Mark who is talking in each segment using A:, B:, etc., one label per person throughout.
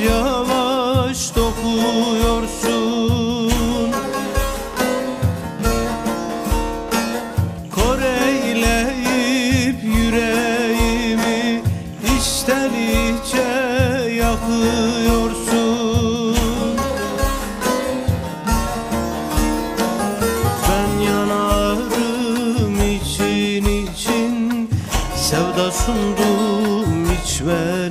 A: yavaş yavaş dokuyorsun. Koreyleyip yüreğimi içten içe yakıyorsun. Ben yanarım için için sevda sundum içme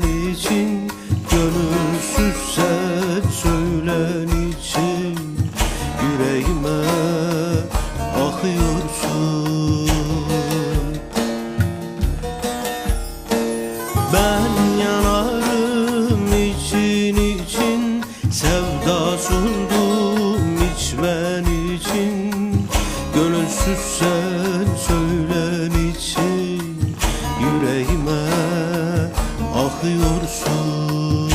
A: içmen için. Gönülsüz sen söylen için Yüreğime akıyorsun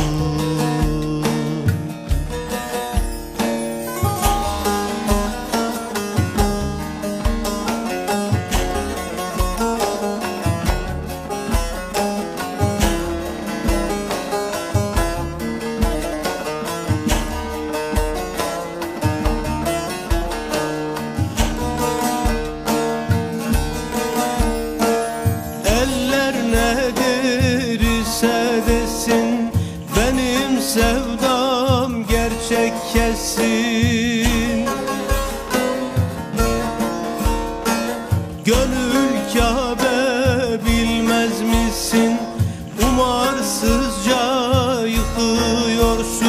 A: Gönül Kabe bilmez misin? Umarsızca yıkıyorsun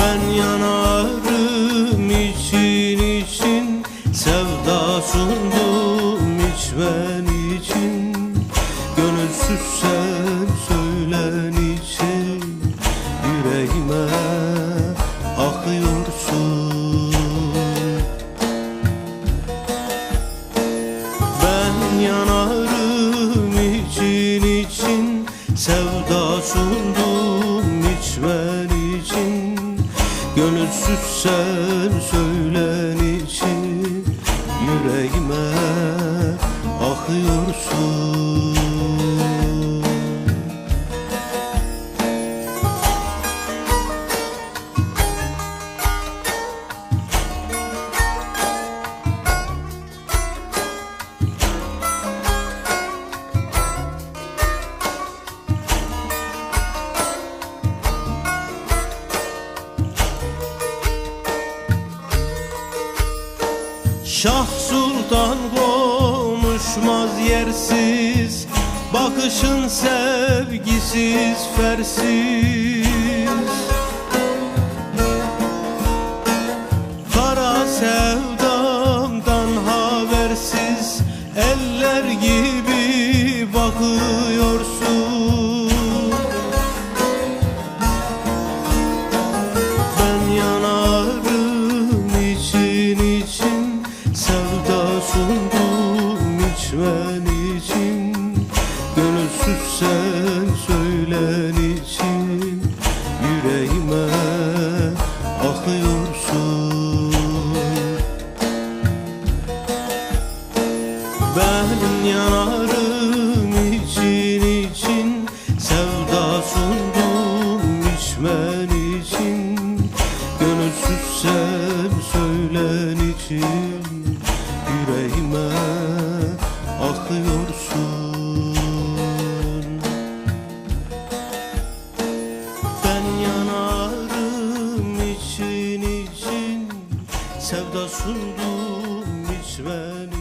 A: Ben yanarım için için Sevda sundum içmen için. Gönülsüz sen söylen için Yüreğime akıyorsun Sevda sundum içmen için Gönülsüz sen söylen için Yüreğime akıyorsun Sultan konuşmaz yersiz Bakışın sevgisiz fersiz Yüreğime akıyorsun. Ben yanarım için için Sevda sundum içmen